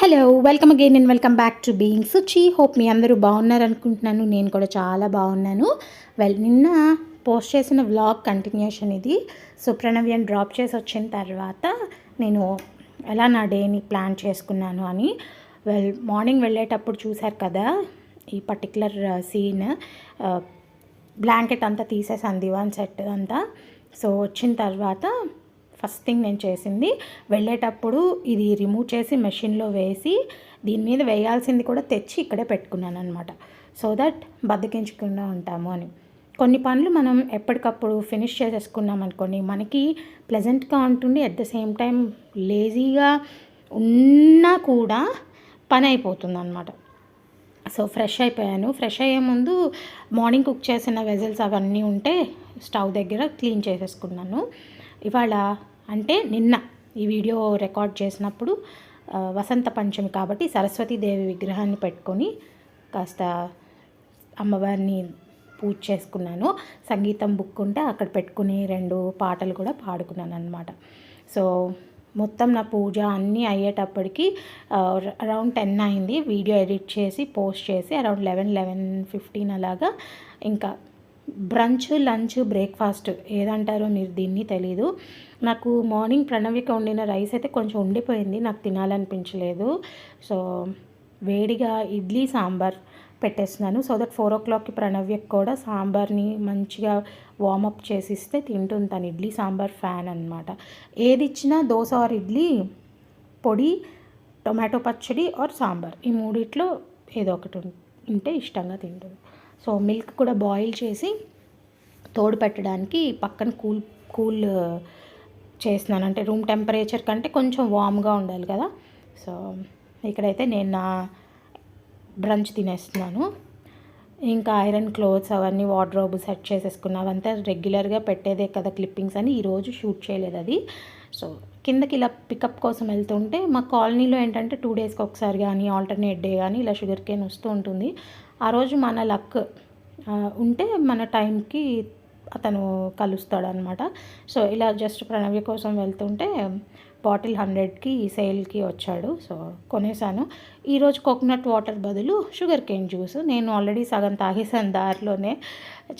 Hello welcome again and welcome back to being Suchi hope మీ అందరూ బాగున్నారు అనుకుంటున్నాను. నేను కూడా చాలా బాగున్నాను. వెల్ నిన్న పోస్ట్ చేసిన వ్లాగ్ కంటిన్యూషన్ ఇది. సో ప్రణవ్యం డ్రాప్ చేసి వచ్చిన తర్వాత నేను ఎలా నా డేని ప్లాన్ చేసుకున్నాను అని. వెల్ మార్నింగ్ వెళ్ళేటప్పుడు చూశారు కదా ఈ పర్టికులర్ సీన్ బ్లాంకెట్ అంతా తీసేసాను దివాన్ సెట్ అంతా. సో వచ్చిన తర్వాత ఫస్ట్ థింగ్ నేను చేసింది వెళ్ళేటప్పుడు ఇది రిమూవ్ చేసి మెషిన్లో వేసి దీని మీద వేయాల్సింది కూడా తెచ్చి ఇక్కడే పెట్టుకున్నాను అనమాట సో దట్ బద్దకించకుండా ఉంటాము అని. కొన్ని పనులు మనం ఎప్పటికప్పుడు ఫినిష్ చేసేసుకున్నాం అనుకోండి మనకి ప్లెజెంట్గా ఉంటుంది అట్ ద సేమ్ టైం లేజీగా ఉన్నా కూడా పని అయిపోతుంది అనమాట సో ఫ్రెష్ అయిపోయాను. ఫ్రెష్ అయ్యే ముందు మార్నింగ్ కుక్ చేసిన వెజల్స్ అవన్నీ ఉంటే స్టవ్ దగ్గర క్లీన్ చేసేసుకున్నాను. ఇవాళ అంటే నిన్న ఈ వీడియో రికార్డ్ చేసినప్పుడు వసంత పంచమి కాబట్టి సరస్వతీదేవి విగ్రహాన్ని పెట్టుకొని కాస్త అమ్మవారిని పూజ చేసుకున్నాను. సంగీతం బుక్ ఉంటే అక్కడ పెట్టుకుని రెండు పాటలు కూడా పాడుకున్నాను అనమాట సో మొత్తం నా పూజ అన్నీ అయ్యేటప్పటికి అరౌండ్ టెన్ అయింది. వీడియో ఎడిట్ చేసి పోస్ట్ చేసి అరౌండ్ లెవెన్ లెవెన్ ఫిఫ్టీన్ అలాగా ఇంకా బ్రంచ్ లంచ్ బ్రేక్ఫాస్ట్ ఏదంటారో మీరు దీన్ని తెలీదు. నాకు మార్నింగ్ ప్రణవిక వండిన రైస్ అయితే కొంచెం ఉండిపోయింది నాకు తినాలనిపించలేదు. సో వేడిగా ఇడ్లీ సాంబార్ పెట్టేస్తున్నాను. సో దట్ ఫోర్ ఓ క్లాక్కి ప్రణవ్యకి కూడా సాంబార్ని మంచిగా వార్మప్ చేసిస్తే తింటుంది తను. ఇడ్లీ సాంబార్ ఫ్యాన్ అనమాట ఏది ఇచ్చినా దోశ ఆర్ ఇడ్లీ పొడి టొమాటో పచ్చడి ఆర్ సాంబార్. ఈ మూడిట్లో ఏదో ఒకటి ఉంటే ఇష్టంగా తింటుంది. సో మిల్క్ కూడా బాయిల్ చేసి తోడు పెట్టడానికి పక్కన కూల్ కూల్ చేస్తున్నాను. అంటే రూమ్ టెంపరేచర్ కంటే కొంచెం వామ్గా ఉండాలి కదా. సో ఇక్కడైతే నేను నా బ్రంచ్ తినేస్తున్నాను. ఇంకా ఐరన్ క్లోత్స్ అవన్నీ వార్డ్రోబ్ సెట్ చేసేసుకున్నా. అవంతా రెగ్యులర్గా పెట్టేదే కదా క్లిప్పింగ్స్ అని ఈరోజు షూట్ చేయలేదు అది. సో కిందకి ఇలా పికప్ కోసం వెళ్తుంటే మా కాలనీలో ఏంటంటే టూ డేస్కి ఒకసారి కానీ ఆల్టర్నేట్ డే కానీ ఇలా షుగర్ కేన్ వస్తూ ఉంటుంది. ఆ రోజు మన లక్ ఉంటే మన టైంకి అతను కలుస్తాడు అనమాట సో ఇలా జస్ట్ ప్రణవ్య కోసం వెళ్తుంటే బాటిల్ హండ్రెడ్కి సేల్కి వచ్చాడు. సో కొనేసాను. ఈరోజు కోకోనట్ వాటర్ బదులు షుగర్ కేన్ జ్యూస్. నేను ఆల్రెడీ సగం తాగేసాను దారిలోనే.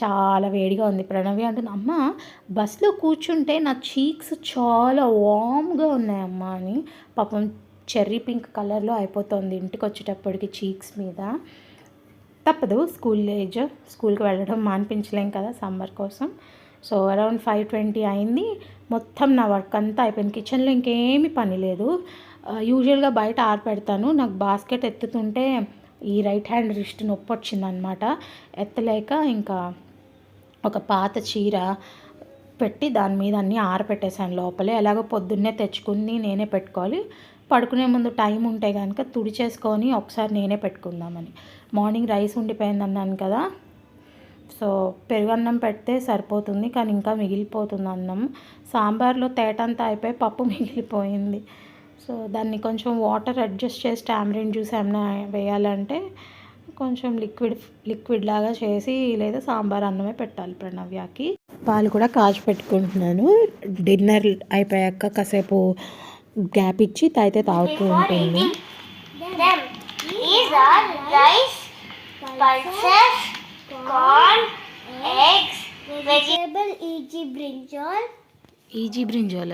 చాలా వేడిగా ఉంది. ప్రణవి అంటుంది అమ్మ బస్లో కూర్చుంటే నా చీక్స్ చాలా వామ్గా ఉన్నాయమ్మ అని. పాపం చెర్రీ పింక్ కలర్లో అయిపోతుంది ఇంటికి వచ్చేటప్పటికి చీక్స్ మీద. తప్పదు. స్కూల్ ఏజ్ స్కూల్కి వెళ్ళడం మానిపించలేం కదా సమ్మర్ కోసం. సో అరౌండ్ ఫైవ్ ట్వంటీ అయింది. మొత్తం నా వర్క్ అంతా అయిపోయింది. కిచెన్లో ఇంకేమీ పని లేదు. యూజువల్గా బయట ఆరపెడతాను నాకు బాస్కెట్ ఎత్తుతుంటే ఈ రైట్ హ్యాండ్ రిస్ట్ నొప్పి వచ్చిందనమాట ఎత్తలేక ఇంకా ఒక పాత చీర పెట్టి దాని మీద అన్నీ ఆరపెట్టేశాను లోపలే. ఎలాగో పొద్దున్నే తెచ్చుకుని నేనే పెట్టుకోవాలి. పడుకునే ముందు టైం ఉంటే కనుక తుడిచేసుకొని ఒకసారి నేనే పెట్టుకుందామని. మార్నింగ్ రైస్ ఉండిపోయింది అన్నాను కదా. సో పెరుగన్నం పెడితే సరిపోతుంది కానీ ఇంకా మిగిలిపోతుంది అన్నం. సాంబార్లో తేటంతా అయిపోయి పప్పు మిగిలిపోయింది. సో దాన్ని కొంచెం వాటర్ అడ్జస్ట్ చేసి టామరిన్ జ్యూస్ ఏమైనా వేయాలంటే కొంచెం లిక్విడ్ లిక్విడ్ లాగా చేసి లేదా సాంబార్ అన్నమే పెట్టాలి ప్రణవ్యాకి. పాలు కూడా కాచి పెట్టుకుంటున్నాను. డిన్నర్ అయిపోయాక కాసేపు గ్యాప్ ఇచ్చి తాగితే తాగుతూ ఉంటుంది. These are rice, pulses, corn, eggs, vegetable e.g. brinjal, E G brinjal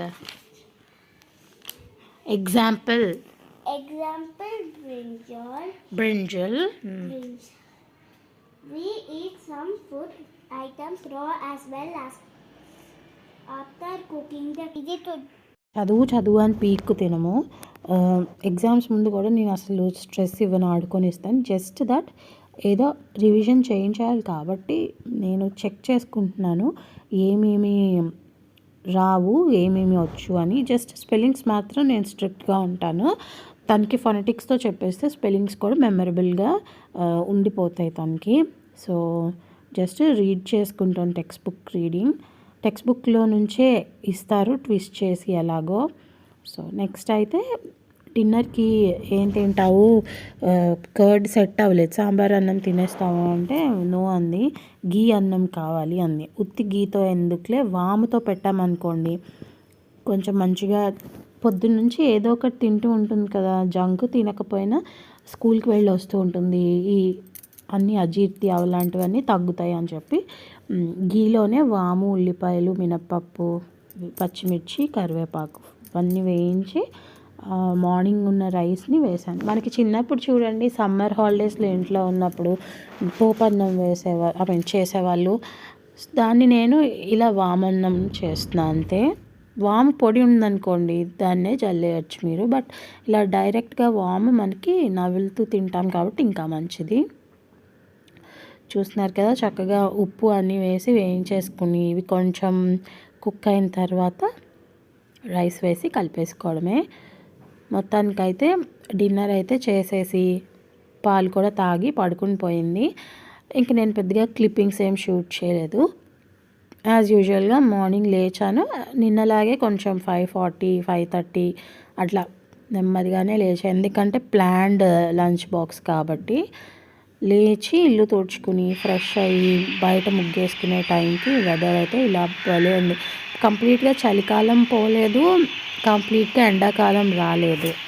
example example brinjal. Brinjal brinjal. We eat some food items raw as well as after cooking to చదువు చదువు అని పీక్కు తినము ఎగ్జామ్స్ ముందు కూడా నేను అసలు స్ట్రెస్ ఇవ్వను ఆడుకొని ఇస్తాను. జస్ట్ దట్ ఏదో రివిజన్ చేయించాలి కాబట్టి నేను చెక్ చేసుకుంటున్నాను. ఏమేమి రావు ఏమేమి వచ్చు అని. జస్ట్ స్పెల్లింగ్స్ మాత్రం నేను స్ట్రిక్ట్గా ఉంటాను. తనకి ఫొనెటిక్స్తో చెప్పేస్తే స్పెల్లింగ్స్ కూడా మెమరబుల్గా ఉండిపోతాయి తనకి. సో జస్ట్ రీడ్ చేసుకుంటాను టెక్స్ట్ బుక్ రీడింగ్ టెక్స్ట్ బుక్లో నుంచే ఇస్తారు ట్విస్ట్ చేసి ఎలాగో. సో నెక్స్ట్ అయితే డిన్నర్కి ఏం తింటావు? కర్డ్ సెట్ అవ్వలేదు. సాంబార్ అన్నం తినేస్తావు అంటే నో అంది. గీ అన్నం కావాలి అంది. ఉత్తి గీతో ఎందుకులే? వాముతో పెట్టామనుకోండి కొంచెం మంచిగా పొద్దున్నుంచి ఏదో ఒకటి తింటూ ఉంటుంది కదా. జంక్ తినకపోయినా స్కూల్కి వెళ్ళి వస్తూ ఉంటుంది. ఈ అన్ని అజీర్తి అలాంటివన్నీ తగ్గుతాయి అని చెప్పి గీలోనే వాము ఉల్లిపాయలు మినప్పప్పు పచ్చిమిర్చి కరివేపాకు ఇవన్నీ వేయించి మార్నింగ్ ఉన్న రైస్ని వేసాను మనకి చిన్నప్పుడు చూడండి సమ్మర్ హాలిడేస్లో ఇంట్లో ఉన్నప్పుడు పోపన్నం వేసేవారు ఐ మీన్ చేసేవాళ్ళు. దాన్ని నేను ఇలా వామన్నం చేస్తున్నా అంతే. వాము పొడి ఉందనుకోండి దాన్నే చల్లేయచ్చు మీరు. బట్ ఇలా డైరెక్ట్గా వాము మనకి నవ్వులుతూ తింటాం కాబట్టి ఇంకా మంచిది. చూస్తున్నారు కదా చక్కగా ఉప్పు అన్నీ వేసి వేయించేసుకుని ఇవి కొంచెం కుక్ అయిన తర్వాత రైస్ వేసి కలిపేసుకోవడమే. మొత్తానికైతే డిన్నర్ అయితే చేసేసి పాలు కూడా తాగి పడుకుని పోయింది. ఇంక నేను పెద్దగా క్లిప్పింగ్స్ ఏం షూట్ చేయలేదు. యాజ్ యూజువల్గా మార్నింగ్ లేచాను. నిన్నలాగే కొంచెం ఫైవ్ ఫార్టీ ఫైవ్ థర్టీ అట్లా నెమ్మదిగానే లేచాను. ఎందుకంటే ప్లాన్డ్ లంచ్ బాక్స్ కాబట్టి లేచి ఇల్లు తుడుచుకుని ఫ్రెష్ అయ్యి బయట ముగ్గేసుకునే టైంకి వెదర్ అయితే ఇలా భలే ఉంది. కంప్లీట్గా చలికాలం పోలేదు. కంప్లీట్గా ఎండాకాలం రాలేదు.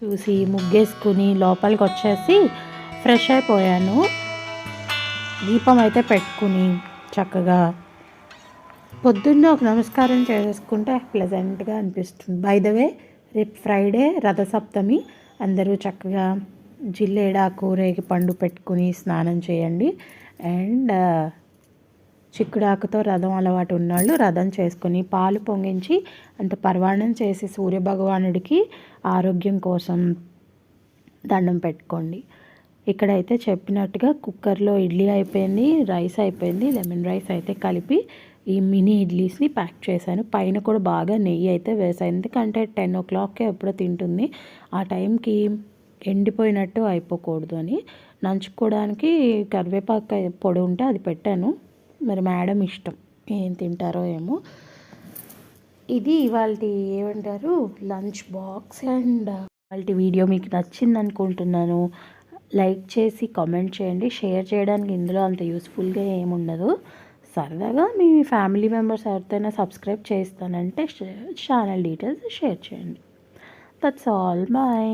చూసి ముగ్గేసుకుని లోపలికి వచ్చేసి ఫ్రెష్ అయిపోయాను. దీపం అయితే పెట్టుకుని చక్కగా పొద్దున్నే ఒక నమస్కారం చేసుకుంటే ప్లెజెంట్గా అనిపిస్తుంది. బై ద వే రేపు ఫ్రైడే రథసప్తమి. అందరూ చక్కగా జిల్లేడాకు రేగి పండు పెట్టుకుని స్నానం చేయండి. అండ్ చిక్కుడాకుతో రథం అలవాటు ఉన్నవాళ్ళు రథం చేసుకుని పాలు పొంగించి అంటే పర్వాణం చేసి సూర్యభగవానుడికి ఆరోగ్యం కోసం దండం పెట్టుకోండి. ఇక్కడైతే చెప్పినట్టుగా కుక్కర్లో ఇడ్లీ అయిపోయింది రైస్ అయిపోయింది లెమన్ రైస్ అయితే కలిపి ఈ మినీ ఇడ్లీస్ని ప్యాక్ చేశాను. పైన కూడా బాగా నెయ్యి అయితే వేసాను ఎందుకంటే టెన్ ఓ క్లాక్కే ఎప్పుడో తింటుంది. ఆ టైంకి ఎండిపోయినట్టు అయిపోకూడదు అని. నంచుకోవడానికి కరివేపాకు పొడి ఉంటే అది పెట్టాను. మరి మేడం ఇష్టం. ఏం తింటారో ఏమో. ఇది ఇవాళ ఏమంటారు? లంచ్ బాక్స్ అండ్ ఇవాళ వీడియో మీకు నచ్చింది అనుకుంటున్నాను లైక్ చేసి కామెంట్ చేయండి. షేర్ చేయడానికి ఇందులో అంత యూస్ఫుల్గా ఏముండదు. సరదాగా మీ ఫ్యామిలీ మెంబర్స్ ఎవరితోనైనా సబ్స్క్రైబ్ చేస్తానంటే ఛానల్ డీటెయిల్స్ షేర్ చేయండి. That's all bye